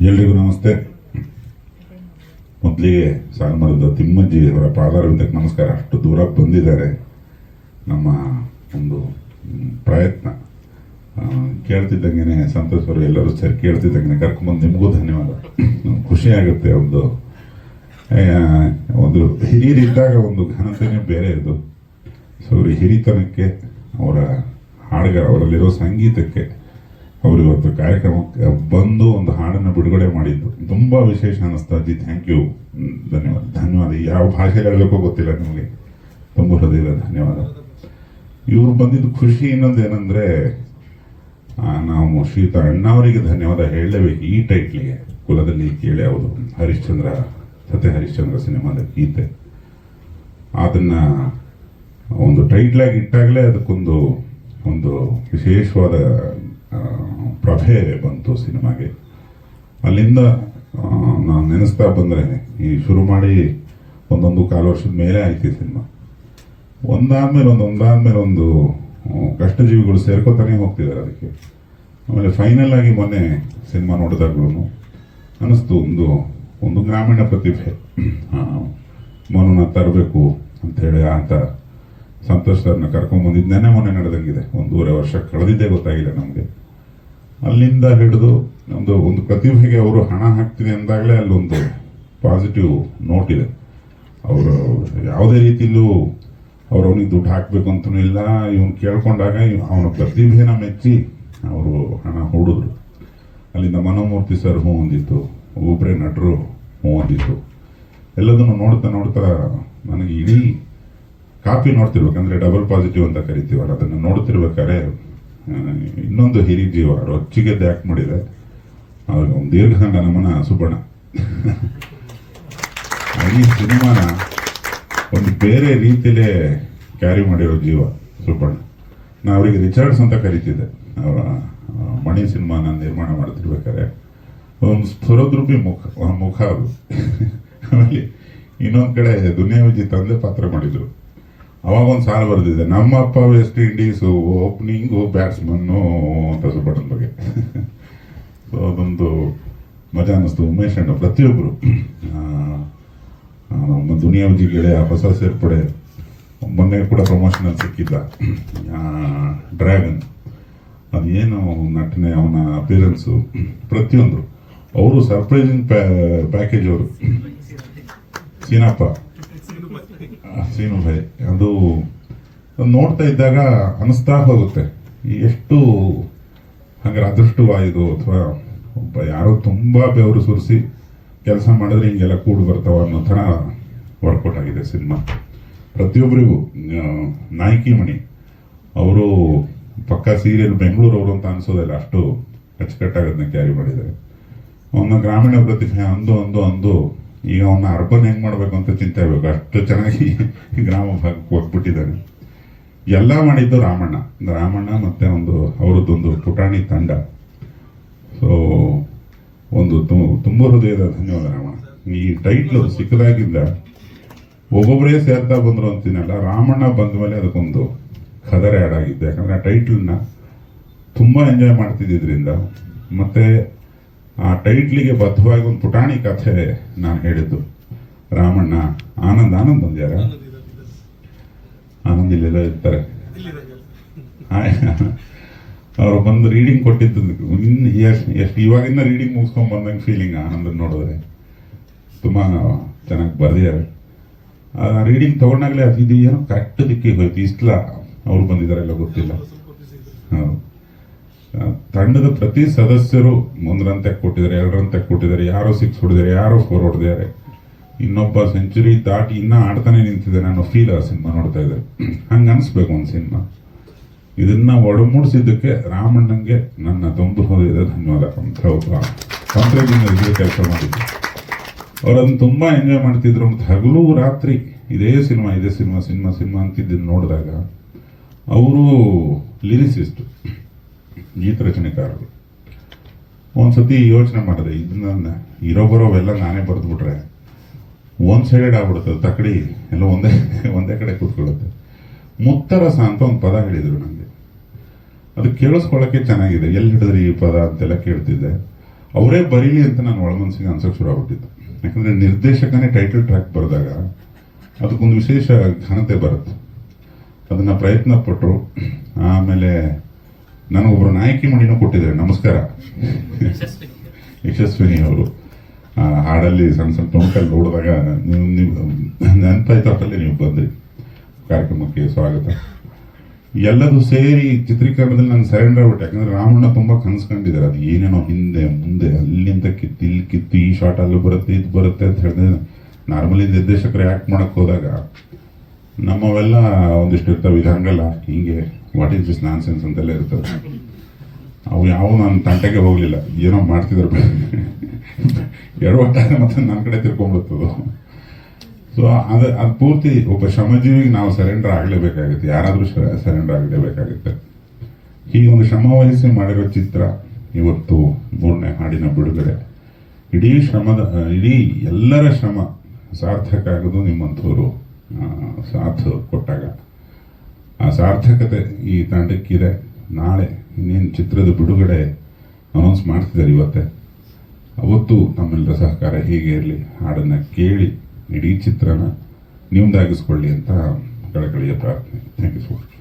ಎಲ್ರಿಗೂ ನಮಸ್ತೆ. ಮೊದಲಿಗೆ ಸಾಲ್ಮರದ ತಿಮ್ಮಜ್ಜಿ ಅವರ ಪಾದಾರವಿಂದಕ್ಕೆ ನಮಸ್ಕಾರ. ಅಷ್ಟು ದೂರ ಬಂದಿದ್ದಾರೆ. ನಮ್ಮ ಒಂದು ಪ್ರಯತ್ನ. ಕೇಳ್ತಿದ್ದಂಗೆ ಸಂತೋಷವರು ಎಲ್ಲರೂ ಸರಿ ಕೇಳ್ತಿದ್ದಂಗೆ ಕರ್ಕೊಂಬಂದು ನಿಮಗೂ ಧನ್ಯವಾದ. ಖುಷಿ ಆಗುತ್ತೆ ಒಂದು ಒಂದು ಹಿರಿಯರಿದ್ದಾಗ ಒಂದು ಘನತೆನೇ ಬೇರೆ ಇದು. ಸೊ ಹಿರಿತನಕ್ಕೆ, ಅವರ ಹಾಡುಗ ಅವರಲ್ಲಿರೋ ಸಂಗೀತಕ್ಕೆ ಅವರು ಕಾರ್ಯಕ್ರಮಕ್ಕೆ ಬಂದು ಒಂದು ಹಾಡನ್ನು ಬಿಡುಗಡೆ ಮಾಡಿದ್ದು. ತುಂಬಾ ವಿಶೇಷ ಅನಿಸ್ತಾ ಅಜ್ಜಿ ಥ್ಯಾಂಕ್ ಯು ಧನ್ಯವಾದ. ಧನ್ಯವಾದ. ಯಾವ ಭಾಷೆಯಲ್ಲಿ ಹೇಳಬೇಕೋ ಗೊತ್ತಿಲ್ಲ ನಿಮಗೆ. ತುಂಬ ಹೃದಯದ ಧನ್ಯವಾದ. ಇವರು ಬಂದಿದ್ದು ಖುಷಿ ಇನ್ನೊಂದು ಏನಂದರೆ ನಾವು ಶ್ರೀಯುತ ಅಣ್ಣವರಿಗೆ ಧನ್ಯವಾದ ಹೇಳಲೇಬೇಕು. ಈ ಟೈಟ್ಲಿಗೆ ಕುಲದಲ್ಲಿ ಕೇಳಿ ಯಾವುದು ಹರಿಶ್ಚಂದ್ರ ಸತ್ಯ ಹರಿಶ್ಚಂದ್ರ ಸಿನಿಮಾದ ಗೀತೆ. ಅದನ್ನ ಒಂದು ಟೈಟ್ಲಾಗಿ ಇಟ್ಟಾಗಲೇ ಅದಕ್ಕೊಂದು, ಒಂದು ವಿಶೇಷವಾದ ಪ್ರಭೆ ಬಂತು ಸಿನಿಮಾಗೆ. ಅಲ್ಲಿಂದ ನಾನು ನೆನೆಸ್ತಾ ಬಂದರೆ, ಈ ಶುರು ಮಾಡಿ ಒಂದೊಂದು ಕಾಲು ವರ್ಷದ ಮೇಲೆ ಆಯ್ತು ಸಿನಿಮಾ. ಒಂದಾದ್ಮೇಲೆ ಒಂದು ಒಂದಾದ್ಮೇಲೆ ಒಂದು ಕಷ್ಟ ಕಷ್ಟಜೀವಿಗಳು ಸೇರ್ಕೋತಾನೆ ಹೋಗ್ತಿದ್ದಾರೆ ಅದಕ್ಕೆ. ಆಮೇಲೆ ಫೈನಲ್ ಆಗಿ ಮೊನ್ನೆ ಸಿನಿಮಾ ನೋಡಿದಾಗ್ಲೂ ಅನಿಸ್ತು ಒಂದು ಒಂದು ಗ್ರಾಮೀಣ ಪ್ರತಿಭೆ. ಮನನ ತರಬೇಕು ಅಂಥೇಳಿ ಆತ ಸಂತೋಷ್ ಸರ್ನ ಕರ್ಕೊಂಡ್ಬಂದಿದ್ದೇನೆ ಮೊನ್ನೆ ನಡೆದಂಗಿದೆ. ಒಂದೂವರೆ ವರ್ಷ ಕಳೆದಿದ್ದೇ ಗೊತ್ತಾಗಿಲ್ಲ ನಮಗೆ. ಅಲ್ಲಿಂದ ಹಿಡಿದು ಒಂದು ಒಂದು ಪ್ರತಿಭೆಗೆ ಅವರು ಹಣ ಹಾಕ್ತಿದೆ ಅಂದಾಗಲೇ ಅಲ್ಲೊಂದು ಪಾಸಿಟಿವ್ ನೋಟ್ ಇದೆ. ಅವರು ಯಾವುದೇ ರೀತಿಯಲ್ಲೂ ಅವ್ರು ಅವನಿಗೆ ದುಡ್ಡು ಹಾಕಬೇಕು ಅಂತಲೂ ಇಲ್ಲ. ಇವನು ಕೇಳ್ಕೊಂಡಾಗ ಅವನ ಪ್ರತಿಭೆನ ಮೆಚ್ಚಿ ಅವರು ಹಣ ಹೂಡಿದ್ರು. ಅಲ್ಲಿಂದ ಮನೋಮೂರ್ತಿ ಸರ್ ಹೂ ಹೊಂದಿತ್ತು ಒಬ್ಬರೇ ನಟರು ಹೂ ಹೊಂದಿತ್ತು. ಎಲ್ಲದನ್ನು ನೋಡ್ತಾ ನೋಡ್ತಾ ನನಗೆ ಇಡೀ ಕಾಪಿ ನೋಡ್ತಿರ್ಬೇಕಂದ್ರೆ ಡಬಲ್ ಪಾಸಿಟಿವ್ ಅಂತ ಕರಿತೀವಲ್ಲ, ಅದನ್ನು ನೋಡ್ತಿರ್ಬೇಕಾದ್ರೆ ಇನ್ನೊಂದು ಹಿರಿ ಜೀವ ರೊಚ್ಚಿಗೆದ್ದು ಯಾಕೆ ಮಾಡಿದೆ. ಅವ್ರಿಗೆ ಒಂದು ದೀರ್ಘದಂಡ ನಮ್ಮನ ಸುಬ್ಬಣ್ಣ ಈ ಸಿನಿಮಾನ ಒಂದು ಬೇರೆ ರೀತಿಯಲ್ಲಿ ಕ್ಯಾರಿ ಮಾಡಿರೋ ಜೀವ ಸುಬ್ಬಣ್ಣ ನಾ ಅವರಿಗೆ ರಿಚರ್ಡ್ಸ್ ಅಂತ ಕರಿತಿದ್ದೆ. ಅವರ ಮಣಿ ಸಿನಿಮಾನ ನಿರ್ಮಾಣ ಮಾಡ್ತಿರ್ಬೇಕಾದ್ರೆ. ಒಂದು ಸ್ಫುರದ್ರೂಪಿ ಮುಖ ಮುಖ ಅದು. ಆಮೇಲೆ ಇನ್ನೊಂದ್ ಕಡೆ ದುನಿಯಾ ವಿಜಿ ತಂದೆ ಪಾತ್ರ ಮಾಡಿದ್ರು. ಅವಾಗ ಒಂದು ಸಾಲ ಬರೆದಿದೆ ನಮ್ಮ ಅಪ್ಪ ವೆಸ್ಟ್ ಇಂಡೀಸು ಓಪನಿಂಗು ಬ್ಯಾಟ್ಸ್ಮನ್ನು ಅಂತ ಬಗ್ಗೆ. ಸೊ ಅದೊಂದು ಮಜಾ ಅನ್ನಿಸ್ತು. ಉಮೇಶ್ ಅಣ್ಣ ಪ್ರತಿಯೊಬ್ಬರು ನಮ್ಮ ದುನಿಯಾ ವಿಜಿ ಗೆಳೆಯ ಹೊಸ ಸೇರ್ಪಡೆ ಮೊನ್ನೆ ಕೂಡ ಪ್ರಮೋಷನಲ್ ಸಿಕ್ಕಿದ್ದ ಡ್ರ್ಯಾಗನ್ ಅದೇನು ನಟನೆ, ಅವನ ಅಪಿಯರೆನ್ಸು ಪ್ರತಿಯೊಂದು. ಅವರು ಸರ್ಪ್ರೈಸಿಂಗ್ ಪ್ಯಾಕೇಜ್ ಅವರು. ಸೀನಪ್ಪ. ಸೀನು ಭಯ, ಅದು ನೋಡ್ತಾ ಇದ್ದಾಗ ಅನಿಸ್ತಾ ಹೋಗುತ್ತೆ. ಎಷ್ಟು ಹಂಗಾರೆ ಅದೃಷ್ಟವಾಯಿದು ಅಥವಾ ಒಬ್ಬ ಯಾರೋ ತುಂಬಾ ಬೆವರು ಸುರಿಸಿ ಕೆಲಸ ಮಾಡಿದ್ರೆ ಹಿಂಗೆಲ್ಲ ಕೂಡು ಬರ್ತಾವ ಅನ್ನೋ ಥರ ವರ್ಕೌಟ್ ಆಗಿದೆ ಸಿನಿಮಾ. ಪ್ರತಿಯೊಬ್ಬರಿಗೂ ನಾಯಕಿ ಮಣಿ, ಅವರು ಪಕ್ಕ ಸೀರಿಯಲ್ ಬೆಂಗಳೂರು ಅವರು ಅಂತ ಅನ್ಸೋದಿಲ್ಲ ಅಷ್ಟು ಅಚ್ಚುಕಟ್ಟಾಗಿ ಅದನ್ನ ಕ್ಯಾರಿ ಮಾಡಿದ್ದಾರೆ. ಅವನ ಗ್ರಾಮೀಣ ಪ್ರತಿಭೆ ಅಂದು ಅಂದು ಅಂದು ಈಗ ಅವನ್ನ ಅರ್ಬನ್ ಹೆಂಗೆ ಮಾಡಬೇಕು ಅಂತ ಚಿಂತೆ ಆಗಬೇಕು. ಅಷ್ಟು ಚೆನ್ನಾಗಿ ಗ್ರಾಮ ಭಾಗಕ್ಕೆ ಹೋಗ್ಬಿಟ್ಟಿದ್ದಾನೆ ಎಲ್ಲ ಮಾಡಿದ್ದು ರಾಮಣ್ಣ. ರಾಮಣ್ಣ ಮತ್ತೆ ಒಂದು ಅವರದ್ದೊಂದು ಪುಟಾಣಿ ತಂಡ. ಸೊ ಒಂದು ತುಂಬ ಹೃದಯದ ಧನ್ಯವಾದ ರಾಮಣ್ಣ. ಈ ಟೈಟ್ಲು ಸಿಕ್ಕದಾಗಿಂದ ಒಬ್ಬೊಬ್ಬರೇ ಸೇರ್ತಾ ಬಂದರು ಅಂತೀನಲ್ಲ, ರಾಮಣ್ಣ ಬಂದ ಮೇಲೆ ಅದಕ್ಕೊಂದು ಖದರ್ ಆ್ಯಡ್ ಆಗಿದ್ದು ಯಾಕಂದ್ರೆ ಆ ಟೈಟ್ಲನ್ನ ತುಂಬಾ ಎಂಜಾಯ್ ಮಾಡ್ತಿದ್ದಿದ್ರಿಂದ ಮತ್ತೆ ಆ ಟೈಟ್ಲಿಗೆ ಬದ್ಧವಾಗಿ ಒಂದು ಪುಟಾಣಿ ಕಥೆ ನಾನು ಹೇಳಿದ್ದು. ರಾಮಣ್ಣ, ಆನಂದ್ ಆನಂದ್ ಬಂದ್ಯಾರ ಆನಂದ್ ಇಲ್ಲೆಲ್ಲ ಇರ್ತಾರೆ. ಅವರು ಬಂದು ರೀಡಿಂಗ್ ಕೊಟ್ಟಿದ್ದು. ಇನ್ನು ಎಷ್ಟು ಇವಾಗಿನ ರೀಡಿಂಗ್ ಮುಗಿಸ್ಕೊಂಡ್ ಬಂದಂಗೆ ಫೀಲಿಂಗ್ ಆನಂದ್ ನೋಡಿದ್ರೆ. ತುಂಬಾ ಚೆನ್ನಾಗಿ ಬರೆದಿದ್ದಾರೆ. ರೀಡಿಂಗ್ ತಗೊಂಡಾಗಲೇ ಅದು ಇದು ಏನೋ ಕರೆಕ್ಟ್ ದಿಕ್ಕಿಗೆ ಹೋಯ್ತು. ಇಷ್ಟಲ ಅವ್ರು ಬಂದಿದ್ದಾರೆಲ್ಲ ಗೊತ್ತಿಲ್ಲ. ಹೌದು. ತಂಡದ ಪ್ರತಿ ಸದಸ್ಯರು ಒಂದರಂತೆ ಕೊಟ್ಟಿದ್ದಾರೆ, ಎರಡರಂತೆ ಕೊಟ್ಟಿದ್ದಾರೆ, ಯಾರೋ ಸಿಕ್ಸ್ ಹೊಡೆದಿದ್ದಾರೆ, ಯಾರೋ ಫೋರ್ ಹೊಡೆದಿದ್ದಾರೆ. ಇನ್ನೊಬ್ಬ ಸೆಂಚುರಿ ದಾಟಿ ಇನ್ನ ಆಡ್ತಾನೆ ನಿಂತಿದ್ದಾನೆ ಅನ್ನೋ ಫೀಲ್ ಆ ಸಿನಿಮಾ ನೋಡ್ತಾ ಇದ್ದಾರೆ. ಹಂಗೆ ಅನಿಸ್ಬೇಕು ಒಂದು ಸಿನಿಮಾ. ಇದನ್ನ ಒಡಮೂಡಿಸಿದ್ದಕ್ಕೆ ರಾಮಣ್ಣಂಗೆ ನನ್ನ ತೊಂದು ಹೋದಿದೆ ಧನ್ಯವಾದ. ಅಂತ ಕೆಲಸ ಮಾಡಿದ್ರು. ಅವರನ್ನು ತುಂಬ ತುಂಬಾ ಎಂಜಾಯ್ ಮಾಡ್ತಿದ್ರು. ಮತ್ತೆ ಹಗಲು ರಾತ್ರಿ ಇದೇ ಸಿನಿಮಾ ಇದೇ ಸಿನಿಮಾ ಸಿನಿಮಾ ಸಿನಿಮಾ ಅಂತಿದ್ದನ್ನು ನೋಡಿದಾಗ, ಅವರು ಲಿರಿಸಿಸ್ಟ್ ಗೀತ ರಚನೆಕಾರರು ಒಂದ್ಸತಿ ಯೋಚನೆ ಮಾಡಿದೆ, ಇದನ್ನ ಇರೋ ಬರೋವೆಲ್ಲ ನಾನೇ ಬರೆದ್ಬಿಟ್ರೆ ಒನ್ ಸೈಡೆಡ್ ಆಗ್ಬಿಡುತ್ತೆ, ತಕಡಿ, ಎಲ್ಲ ಒಂದೇ ಒಂದೇ ಕಡೆ ಕೂತ್ಕೊಳ್ಳುತ್ತೆ. ಮುತ್ತರಸ ಅಂತ ಒಂದು ಪದ ಹೇಳಿದ್ರು ನನಗೆ ಅದು ಕೇಳಿಸ್ಕೊಳ್ಳೋಕೆ ಚೆನ್ನಾಗಿದೆ, ಎಲ್ಲಿ ಹಿಡಿದ್ರಿ ಈ ಪದ ಅಂತೆಲ್ಲ ಕೇಳ್ತಿದ್ದೆ. ಅವರೇ ಬರೀಲಿ ಅಂತ ನಾನು ಒಳಮನಸ್ಸಿಗೆ ಅನ್ಸೋಕೆ ಶುರು ಆಗ್ಬಿಟ್ಟಿತ್ತು ಯಾಕಂದ್ರೆ ನಿರ್ದೇಶಕನೇ ಟೈಟಲ್ ಟ್ರ್ಯಾಕ್ ಬರೆದಾಗ ಅದಕ್ಕೊಂದು ವಿಶೇಷ ಘನತೆ ಬರುತ್ತೆ. ಅದನ್ನ ಪ್ರಯತ್ನ ಪಟ್ಟರು ಆಮೇಲೆ ನನಗೊಬ್ಬರು ನಾಯಕಿ ಮಣಿನೂ ಕೊಟ್ಟಿದ್ದಾರೆ. ನಮಸ್ಕಾರ. ಯಶಸ್ವಿನಿ ಅವರು. ಹಾಡಲ್ಲಿ ಸಣ್ಣ ಸಣ್ಣ ಟೊಮಟಲ್ಲಿ ನೋಡಿದಾಗ ನೀವು ನೀವು ನೆನಪಾಯ್ತು ಅಷ್ಟಲ್ಲೇ ನೀವು ಬಂದ್ರಿ. ಕಾರ್ಯಕ್ರಮಕ್ಕೆ ಸ್ವಾಗತ. ಎಲ್ಲದೂ ಸೇರಿ ಚಿತ್ರೀಕರಣದಲ್ಲಿ ನಾನು ಸರೆಂಡರ್ ಆಗ್ಬಿಟ್ಟೆ. ಯಾಕಂದ್ರೆ ರಾಮಣ್ಣ ತುಂಬಾ ಕನ್ಸ್ಕೊಂಡಿದ್ದಾರೆ ಅದು ಏನೇನೋ ಹಿಂದೆ, ಮುಂದೆ, ಅಲ್ಲಿಂದ ಕಿತ್ತು, ಇಲ್ಲಿ ಕಿತ್ತು, ಈ ಶಾರ್ಟ್ ಅಲ್ಲಿ ಬರುತ್ತೆ, ಇದು ಬರುತ್ತೆ ಅಂತ ಹೇಳಿದ್ರೆ ನಾರ್ಮಲಿ ನಿರ್ದೇಶಕರು ಆಕ್ಟ್ ಮಾಡಕ್ ಹೋದಾಗ ನಮ್ಮವೆಲ್ಲ ಒಂದಿಷ್ಟು ಇರ್ತವೆ ಇದು ಹಂಗಲ್ಲ ಹಿಂಗೆ what is this nonsense ಅಂತೆಲ್ಲ ಇರ್ತವೆ. ಅವು ಯಾವ ನನ್ನ ತಂಟೆಗೆ ಹೋಗಲಿಲ್ಲ. ಏನೋ ಮಾಡ್ತಿದ್ರು. ಎರಡು ಮತ್ತೆ ನನ್ನ ಕಡೆ ತಿರ್ಕೊಂಡ್ಬಿಡ್ತದು. ಸೊ ಅದು ಅದು ಪೂರ್ತಿ ಒಬ್ಬ ಶ್ರಮಜೀವಿಗೆ ನಾವು ಸರೆಂಡರ್ ಆಗಲೇಬೇಕಾಗುತ್ತೆ. ಯಾರಾದರೂ ಸರೆಂಡರ್ ಆಗಲೇಬೇಕಾಗುತ್ತೆ. ಹೀಗೆ ಒಂದು ಶ್ರಮ ವಹಿಸಿ ಮಾಡಿರೋ ಚಿತ್ರ ಇವತ್ತು ಮೂರನೇ ಹಾಡಿನ ಬಿಡುಗಡೆ. ಇಡೀ ಶ್ರಮದ, ಇಡೀ ಎಲ್ಲರ ಶ್ರಮ ಸಾರ್ಥಕ ಆಗೋದು ನಿಮ್ಮಂಥವ್ರು. ಸಾಥ್ ಕೊಟ್ಟಾಗ. ಆ ಸಾರ್ಥಕತೆ ಈ ತಂಡಕ್ಕಿದೆ. ನಾಳೆ ಇನ್ನೇನು ಚಿತ್ರದ ಬಿಡುಗಡೆ ಅನೌನ್ಸ್ ಮಾಡ್ತಿದ್ದಾರೆ ಇವತ್ತೇ. ಅವತ್ತು ನಮ್ಮೆಲ್ಲರ ಸಹಕಾರ ಹೀಗೆ ಇರಲಿ, ಹಾಡನ್ನು ಕೇಳಿ, ಇಡೀ ಚಿತ್ರನ ನಿಮ್ದಾಗಿಸ್ಕೊಳ್ಳಿ ಅಂತ ಕಳಕಳಿಯ ಪ್ರಾರ್ಥನೆ. Thank you so much